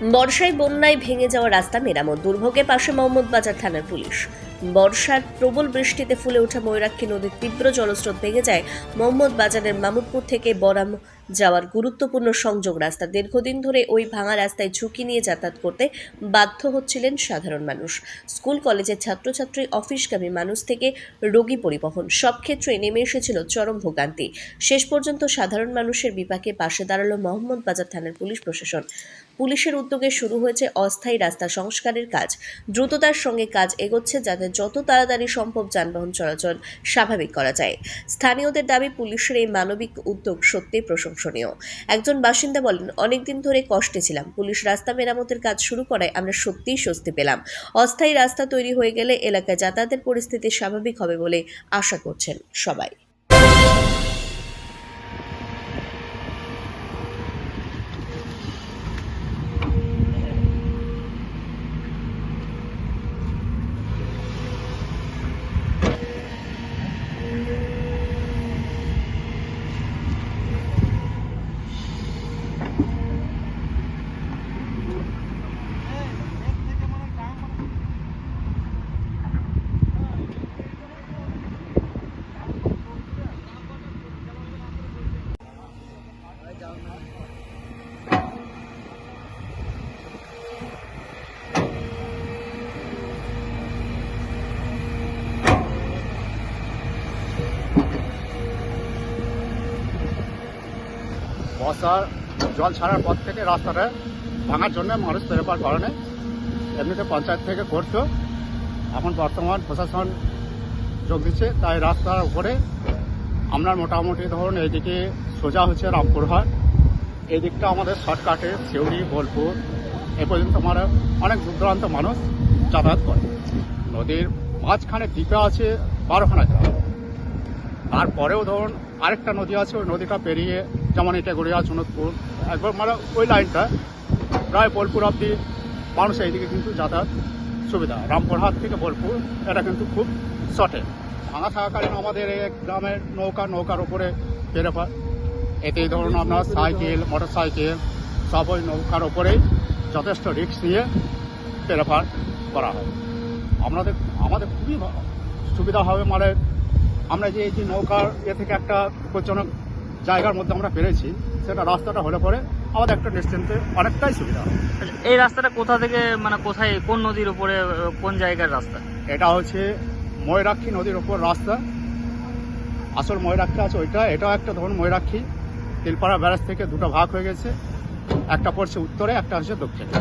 বর্ষায় বন্যায় ভেঙে যাওয়া রাস্তা মেরামত। দুর্ভোগে পাশে মোহাম্মদ বাজার থানার পুলিশ। বর্ষার প্রবল বৃষ্টিতে ফুলে ওঠা ময়ূরাক্ষী নদীর তীব্র জলস্রোত ভেঙে যায় মোহাম্মদ বাজারের মামুদপুর থেকে বরাম যাওয়ার গুরুত্বপূর্ণ সংযোগ রাস্তা। দীর্ঘদিন ধরে ওই ভাঙা রাস্তায় ঝুঁকি নিয়ে যাতায়াত করতে বাধ্য হচ্ছিলেন সাধারণ মানুষ। স্কুল, কলেজের ছাত্রছাত্রী, অফিসগামী মানুষ থেকে রোগী পরিবহন সব ক্ষেত্রে নেমে এসেছিল চরম ভোগান্তি। শেষ পর্যন্ত সাধারণ মানুষের বিপাকে পাশে দাঁড়াল মোহাম্মদ বাজার থানার পুলিশ প্রশাসন। পুলিশের উদ্যোগে শুরু হয়েছে অস্থায়ী রাস্তা সংস্কারের কাজ। দ্রুততার সঙ্গে কাজ এগোচ্ছে যাতে যত তাড়াতাড়ি সম্ভব যানবাহন চলাচল স্বাভাবিক করা যায়। স্থানীয়দের দাবি, পুলিশের এই মানবিক উদ্যোগ সত্যিই প্রশংসনীয় একজন বাসিন্দা বলেন, অনেকদিন ধরে কষ্টে ছিলাম। পুলিশ রাস্তা মেরামতের কাজ শুরু করায় আমরা সত্যিই স্বস্তি পেলাম। অস্থায়ী রাস্তা তৈরি হয়ে গেলে এলাকায় যাতায়াতের পরিস্থিতি স্বাভাবিক হবে বলে আশা করছেন সবাই। বর্ষার জল ছাড়ার পর থেকে রাস্তাটা ভাঙার জন্য মানুষ পেরেপার করে না এমনিতে পঞ্চায়েত থেকে করতো এখন বর্তমান প্রশাসন যোগ দিচ্ছে, তাই রাস্তার উপরে আপনার মোটামুটি ধরুন এইদিকে সোজা হচ্ছে রামপুরহাট। এই দিকটা আমাদের শর্টকাটে সিউড়ি, বোলপুর, এ পর্যন্ত আমরা অনেক দূর দূরান্ত মানুষ যাতায়াত করে। নদীর মাঝখানে দ্বীপে আছে বারোখানা গ্রাম তারপরেও ধরুন আরেকটা নদী আছে, ওই নদীটা পেরিয়ে যেমন ইটাগুড়িয়া চুনতপুর একবার মানে ওই লাইনটা, প্রায় বোলপুর অব্দি মানুষ এইদিকে কিন্তু যাতায়াত সুবিধা। রামপুরহাট থেকে বোলপুর, এটা কিন্তু খুব শর্টে। ভাঙা থাকাকালীন আমাদের এই গ্রামের নৌকা, নৌকার উপরে পেরেপার এতেই ধরুন আপনার সাইকেল মোটর সাইকেল সব ওই নৌকার ওপরেই যথেষ্ট রিস্ক নিয়ে পেরেপার করা হয়। আমাদের আমাদের খুবই সুবিধা হবে মানে আমরা যে এই যে নৌকার এ থেকে একটা বিপজ্জনক জায়গার মধ্যে আমরা পেরেছি সেটা রাস্তাটা হলে পরে আমাদের একটা ডিস্টেন্সে অনেকটাই সুবিধা হবে। এই রাস্তাটা কোথা থেকে মানে কোথায় কোন নদীর উপরে কোন জায়গার রাস্তা? এটা হচ্ছে ময়রাক্ষী নদীর ওপর রাস্তা। আসল ময়রাক্ষী আছে ওইটা এটাও একটা ধরুন ময়ূরাক্ষী। তিলপাড়া ব্যারাজ থেকে দুটো ভাগ হয়ে গেছে। একটা পড়ছে উত্তরে একটা হচ্ছে দক্ষিণে।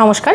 নমস্কার।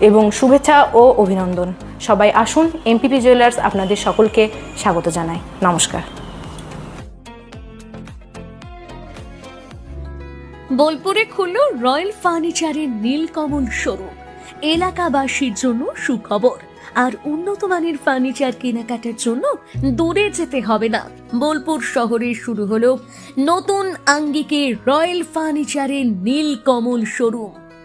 এবং শুভেচ্ছা ও অভিনন্দন। সবাই আসুন, এমপিপি জুয়েলার্স আপনাদের সকলকে স্বাগত জানাই। নমস্কার। বোলপুরে খুলল রয়্যাল ফার্নিচারের নীলকমল শোরুম। এলাকাবাসীর জন্য সুখবর। আর উন্নত মানের ফার্নিচার কেনাকাটার জন্য দূরে যেতে হবে না। বোলপুর শহরে শুরু হলো নতুন আঙ্গিকে রয়্যাল ফার্নিচারের নীলকমল শোরুম।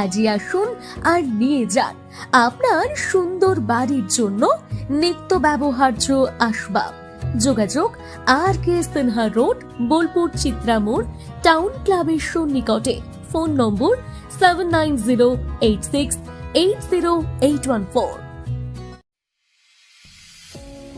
আজই আসুন আর নিয়ে যান। আপনার সুন্দর বাড়ির জন্য নিত্য ব্যবহার্য আসবাব। যোগাযোগ R K Sinha road, Bolpur Chitramore town ক্লাবের সন্নিকটে। Phone number seven nine zero eight six eight zero eight one four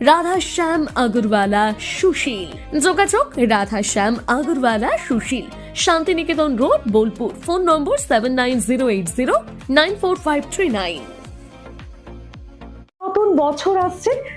Radhashyam Agarwala, Sushil. যোগাযোগ Radha Shyam Agarwala, Sushil. Santiniketan road, Bolpur. Phone number seven nine zero eight zero nine four five three nine নতুন বছর আসছে